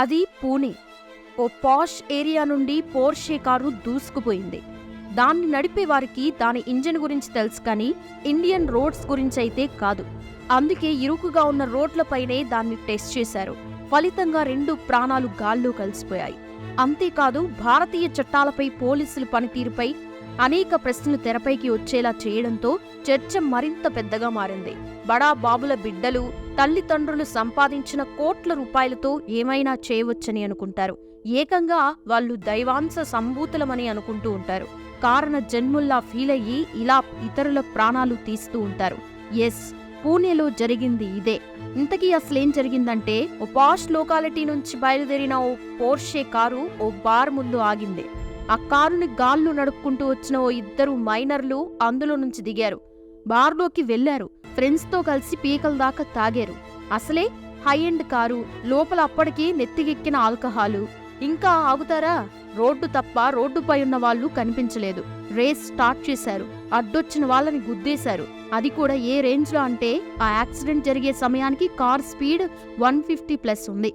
అది పూణే. ఓ posh area నుండి పోర్షే కారు దూసుకుపోయింది. దాన్ని నడిపే వారికి దాని ఇంజిన్ గురించి తెలుసు కానీ ఇండియన్ రోడ్స్ గురించి అయితే కాదు. అందుకే ఇరుకుగా ఉన్న రోడ్లపైనే దాన్ని టెస్ట్ చేశారు. ఫలితంగా రెండు ప్రాణాలు గాల్లో కలిసిపోయాయి. అంతేకాదు భారతీయ చట్టాలపై పోలీసుల పనితీరుపై అనేక ప్రశ్నలు తెరపైకి వచ్చేలా చేయడంతో చర్చ మరింత పెద్దగా మారింది. బడా బాబుల బిడ్డలు తల్లిదండ్రులు సంపాదించిన కోట్ల రూపాయలతో ఏమైనా చేయవచ్చని అనుకుంటారు. ఏకంగా వాళ్ళు దైవాంశ సంభూతులమని అనుకుంటూ ఉంటారు. కారణ జన్ముల్లా ఫీల్ అయ్యి ఇలా ఇతరుల ప్రాణాలు తీస్తూ ఉంటారు. ఎస్ పూణేలో జరిగింది ఇదే. ఇంతకీ అసలేం జరిగిందంటే ఓ పాష్ లోకాలిటీ నుంచి బయలుదేరిన ఓ పోర్షే కారు ఓ బార్ ముందు ఆగింది. ఆ కారుని గాల్లో నడుపుకుంటూ వచ్చిన ఓ ఇద్దరు మైనర్లు అందులో నుంచి దిగారు. బార్లోకి వెళ్ళారు ఫ్రెండ్స్తో కలిసి పీకల దాకా తాగారు. అసలే హై ఎండ్ కారు లోపల అప్పటికి నెత్తికెక్కిన ఆల్కహాలు. ఇంకా ఆగుతారా? రోడ్డు తప్ప రోడ్డుపై ఉన్న వాళ్ళు కనిపించలేదు. రేస్ స్టార్ట్ చేశారు. అడ్డొచ్చిన వాళ్ళని గుద్దేశారు. అది కూడా ఏ రేంజ్లో అంటే ఆ యాక్సిడెంట్ జరిగే సమయానికి car speed one fifty plus ఉంది.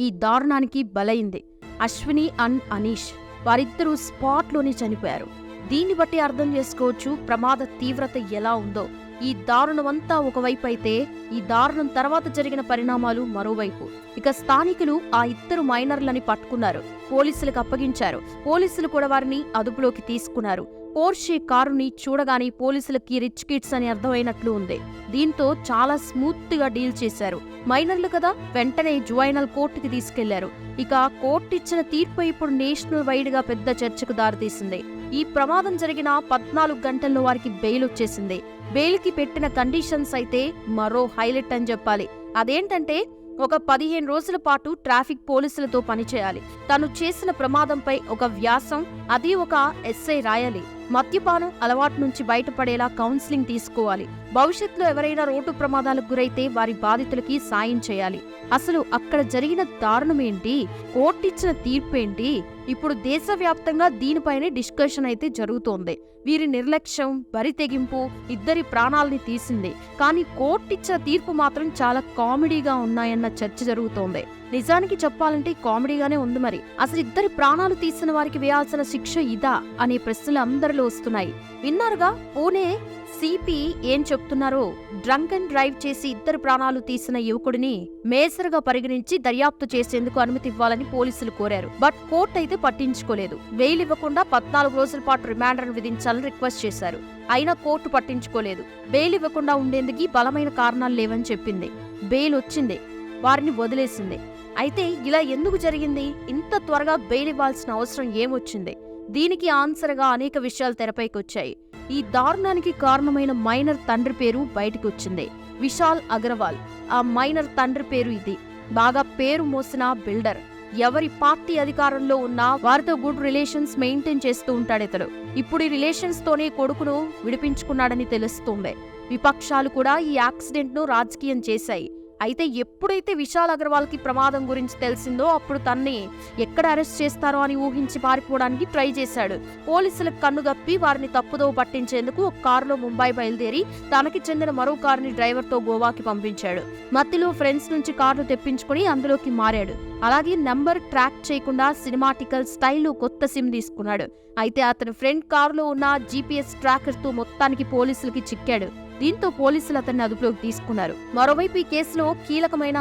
ఈ దారుణానికి బలైంది. అశ్విని అండ్ అనీష్. వారిద్దరూ స్పాట్లోనే చనిపోయారు. దీన్ని బట్టి అర్థం చేసుకోవచ్చు ప్రమాద తీవ్రత ఎలా ఉందో. ఈ దారుణమంతా ఒకవైపు అయితే ఈ దారుణం తర్వాత జరిగిన పరిణామాలు మరోవైపు. ఇక స్థానికులు ఆ ఇద్దరు మైనర్లని పట్టుకున్నారు. పోలీసులకు అప్పగించారు. పోలీసులు కూడా వారిని అదుపులోకి తీసుకున్నారు. పోర్షే కారుని చూడగానే పోలీసులకి రిచ్ కిడ్స్ అని అర్థమైనట్లు ఉంది. దీంతో చాలా స్మూత్గా డీల్ చేశారు. మైనర్లు కదా వెంటనే జువైనల్ కోర్టుకి తీసుకెళ్ళారు. ఇక కోర్టు ఇచ్చిన తీర్పు ఇప్పుడు నేషనల్ వైడ్గా పెద్ద చర్చకు దారితీసింది. ఈ ప్రమాదం జరిగిన పద్నాలుగు గంటల్లో వారికి బెయిల్ వచ్చేసింది. బెయిల్కి పెట్టిన కండిషన్స్ అయితే మరో హైలైట్ అని చెప్పాలి. అదేంటంటే ఒక పదిహేను రోజుల పాటు ట్రాఫిక్ పోలీసులతో పనిచేయాలి. తను చేసిన ప్రమాదంపై ఒక వ్యాసం అది ఒక ఎస్ఐ రాయాలి. మద్యపానం అలవాటు నుంచి బయటపడేలా కౌన్సిలింగ్ తీసుకోవాలి. భవిష్యత్తులో ఎవరైనా రోడ్డు ప్రమాదాలకు గురైతే వారి బాధితులకి సాయం చేయాలి. అసలు అక్కడ జరిగిన దారుణమేంటి కోర్టిచ్చిన తీర్పేంటి? ఇప్పుడు దేశవ్యాప్తంగా దీనిపైనే డిస్కషన్ అయితే జరుగుతోంది. వీరి నిర్లక్ష్యం బరి తెగింపు ఇద్దరి ప్రాణాల్ని తీసింది. కానీ కోర్టిచ్చిన తీర్పు మాత్రం చాలా కామెడీగా ఉన్నాయన్న చర్చ జరుగుతోంది. నిజానికి చెప్పాలంటే కామెడీగానే ఉంది మరి. అసలు ఇద్దరి ప్రాణాలు తీసిన వారికి వేయాల్సిన శిక్ష ఇదా? అనే ప్రశ్నలు అందరిలో వస్తున్నాయి. విన్నారుగా? పూణే సిపి ఏం చెప్తున్నారో డ్రంక్ అండ్ డ్రైవ్ చేసి ఇద్దరు ప్రాణాలు తీసిన యువకుడిని మేసరుగా పరిగణించి దర్యాప్తు చేసేందుకు అనుమతి ఇవ్వాలని పోలీసులు కోరారు. బట్ కోర్టు అయితే పట్టించుకోలేదు. బెయిల్ ఇవ్వకుండా పద్నాలుగు రోజుల పాటు రిమాండర్ విధించాలని రిక్వెస్ట్ చేశారు. అయినా కోర్టు పట్టించుకోలేదు. బెయిల్ ఇవ్వకుండా ఉండేందుకు బలమైన కారణాలు లేవని చెప్పింది. బెయిల్ వచ్చింది. వారిని వదిలేసింది. అయితే ఇలా ఎందుకు జరిగింది? ఇంత త్వరగా బెయిల్ ఇవ్వాల్సిన అవసరం ఏమొచ్చింది? దీనికి ఆన్సర్గా అనేక విషయాలు తెరపైకి వచ్చాయి ఈ దారుణానికి కారణమైన మైనర్ తండ్రి పేరు బయటకు వచ్చింది విశాల్ అగర్వాల్. ఆ మైనర్ తండ్రి పేరు ఇది. బాగా పేరు మోసిన బిల్డర్. ఎవరి పార్టీ అధికారంలో ఉన్నా వారితో గుడ్ రిలేషన్స్ మెయింటైన్ చేస్తూ ఉంటాడు ఇతడు. ఇప్పుడు ఈ రిలేషన్స్ తోనే కొడుకును విడిపించుకున్నాడని తెలుస్తుంది. విపక్షాలు కూడా ఈ యాక్సిడెంట్ను రాజకీయం చేశాయి. అయితే ఎప్పుడైతే విశాల్ అగర్వాల్కి ప్రమాదం గురించి తెలిసిందో అప్పుడు తన్ని ఎక్కడ అరెస్ట్ చేస్తారో అని ఊహించి పారిపోవడానికి ట్రై చేశాడు. పోలీసులకు కన్నుగప్పి వారిని తప్పుదోవ పట్టించేందుకు ఒక కారులో ముంబై బయలుదేరి తనకి చెందిన మరో కారుని డ్రైవర్తో గోవాకి పంపించాడు. మధ్యలో ఫ్రెండ్స్ నుంచి కార్లు తెప్పించుకుని అందులోకి మారాడు. అలాగే నంబర్ ట్రాక్ చేయకుండా సినిమాటికల్ స్టైల్లో కొత్త సిమ్ తీసుకున్నాడు. అయితే అతని ఫ్రెండ్ కారులో ఉన్న జీపీఎస్ ట్రాకర్తో మొత్తానికి పోలీసులకి చిక్కాడు. దీంతో పోలీసులు అతన్ని అదుపులోకి తీసుకున్నారు. మరోవైపు ఈ కేసులో కీలకమైన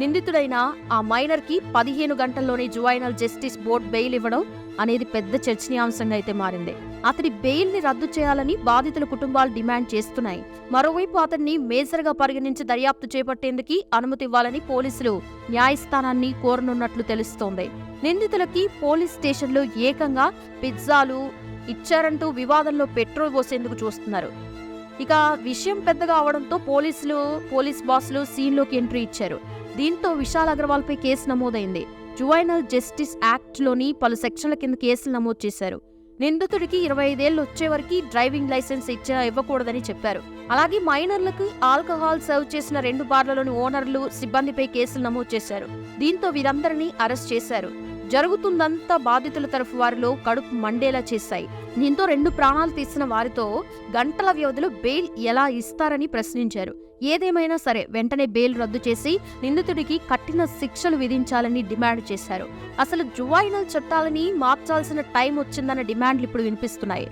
నిందితుడైన ఆ మైనర్కి పదిహేను గంటల్లోనే జువైనల్ జస్టిస్ బోర్డు బెయిల్ ఇవ్వడం అనేది పెద్ద చర్చనీయాంశంగా అయితే మారింది. అతడి బెయిల్ని రద్దు చేయాలని బాధితుల కుటుంబాలు డిమాండ్ చేస్తున్నాయి. మరోవైపు అతన్ని మేజర్గా పరిగణించి దర్యాప్తు చేపట్టేందుకు అనుమతి ఇవ్వాలని పోలీసులు న్యాయస్థానాన్ని కోరనున్నట్లు తెలుస్తోంది. నిందితులకి పోలీస్ స్టేషన్లో ఏకంగా పిజ్జాలు ఇచ్చారంటూ వివాదంలో పెట్రోల్ పోసేందుకు చూస్తున్నారు. ఇక విషయం పెద్దగా అవడంతో పోలీసులు పోలీస్ బాసులు సీన్లోకి ఎంట్రీ ఇచ్చారు. దీంతో విశాల్ అగర్వాల్పై కేసు నమోదైంది. జువైనల్ జస్టిస్ యాక్ట్లోని పలు సెక్షన్ల కింద కేసులు నమోదు చేశారు. నిందితుడికి ఇరవై ఐదేళ్ళు వచ్చే వరకు డ్రైవింగ్ లైసెన్స్ ఇచ్చా ఇవ్వకూడదని చెప్పారు. అలాగే మైనర్లకు ఆల్కహాల్ సర్వ్ చేసిన రెండు బార్లలోని ఓనర్లు సిబ్బందిపై కేసులు నమోదు చేశారు. దీంతో వీరందరినీ అరెస్ట్ చేశారు. జరుగుతుందంతా బాధితుల తరఫు వారిలో కడుపు మండేలా చేశాయి. దీంతో రెండు ప్రాణాలు తీసిన వారితో గంటల వ్యవధిలో బెయిల్ ఎలా ఇస్తారని ప్రశ్నించారు. ఏదేమైనా సరే వెంటనే బెయిల్ రద్దు చేసి నిందితుడికి కఠిన శిక్షలు విధించాలని డిమాండ్ చేశారు. అసలు జువాయినల్ చట్టాలని మార్చాల్సిన టైం వచ్చిందన్న డిమాండ్లు ఇప్పుడు వినిపిస్తున్నాయి.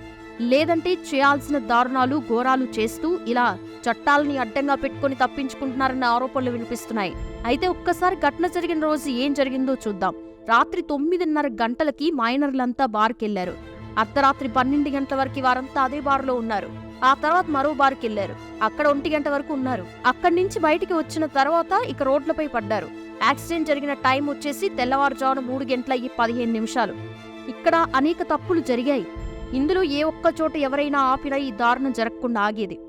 లేదంటే చేయాల్సిన దారుణాలు ఘోరాలు చేస్తూ ఇలా చట్టాలని అడ్డంగా పెట్టుకుని తప్పించుకుంటున్నారన్న ఆరోపణలు వినిపిస్తున్నాయి. అయితే ఒక్కసారి ఘటన జరిగిన రోజు ఏం జరిగిందో చూద్దాం. రాత్రి తొమ్మిదిన్నర గంటలకి మైనర్లంతా బార్కెళ్ళారు. అర్ధరాత్రి పన్నెండు గంటల వరకు వారంతా అదే బార్లో ఉన్నారు. ఆ తర్వాత మరో బార్కి వెళ్ళారు అక్కడ ఒంటి గంట వరకు ఉన్నారు. అక్కడి నుంచి బయటికి వచ్చిన తర్వాత ఇక రోడ్లపై పడ్డారు. యాక్సిడెంట్ జరిగిన టైం వచ్చేసి తెల్లవారుజామున మూడు గంటల ఈ పదిహేను నిమిషాలు. ఇక్కడ అనేక తప్పులు జరిగాయి. ఇందులో ఏ ఒక్క చోట ఎవరైనా ఆపినా ఈ దారుణం జరగకుండా ఆగేది.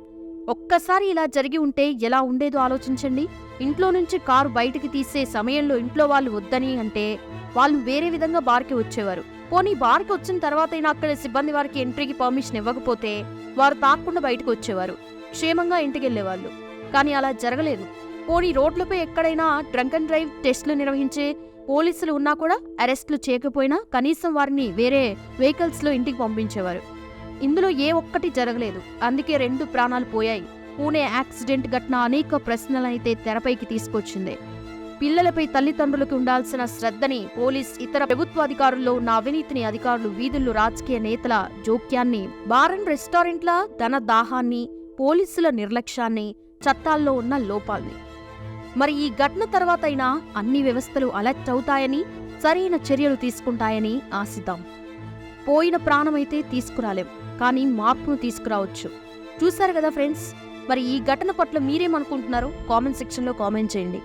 ఒక్కసారి ఇలా జరిగి ఉంటే ఎలా ఉండేదో ఆలోచించండి. ఇంట్లో నుంచి కారు బయటికి తీసే సమయంలో ఇంట్లో వాళ్ళు వద్దని అంటే వాళ్ళు వేరే విధంగా బార్కి వచ్చేవారు. పోనీ బార్కి వచ్చిన తర్వాత అయినా అక్కడ సిబ్బంది వారికి ఎంట్రీకి పర్మిషన్ ఇవ్వకపోతే వారు తాకుండా బయటకు వచ్చేవారు. క్షేమంగా ఇంటికి వెళ్ళేవాళ్ళు కానీ అలా జరగలేదు. పోనీ రోడ్లపై ఎక్కడైనా డ్రంక్ అండ్ డ్రైవ్ టెస్టులు నిర్వహించే పోలీసులు ఉన్నా కూడా అరెస్టులు చేయకపోయినా కనీసం వారిని వేరే వెహికల్స్లో ఇంటికి పంపించేవారు. ఇందులో ఏ ఒక్కటి జరగలేదు. అందుకే రెండు ప్రాణాలు పోయాయి. పూణే యాక్సిడెంట్ ఘటన అనేక ప్రశ్నలనైతే తెరపైకి తీసుకొచ్చింది. పిల్లలపై తల్లిదండ్రులకు ఉండాల్సిన శ్రద్ధని పోలీస్ ఇతర ప్రభుత్వ అధికారుల్లో ఉన్న అవినీతిని అధికారులు వీధుల్లో రాజకీయ నేతల జోక్యాన్ని బారన్ రెస్టారెంట్ల ధన దాహాన్ని పోలీసుల నిర్లక్ష్యాన్ని చట్టాల్లో ఉన్న లోపాల్ని. మరి ఈ ఘటన తర్వాతైనా అన్ని వ్యవస్థలు అలర్ట్ అవుతాయని సరైన చర్యలు తీసుకుంటాయని ఆశిద్దాం. పోయిన ప్రాణమైతే తీసుకురాలేం కానీ మార్పును తీసుకురావచ్చు. చూశారు కదా ఫ్రెండ్స్? మరి ఈ ఘటన పట్ల మీరేమనుకుంటున్నారు? కామెంట్ సెక్షన్లో కామెంట్ చేయండి.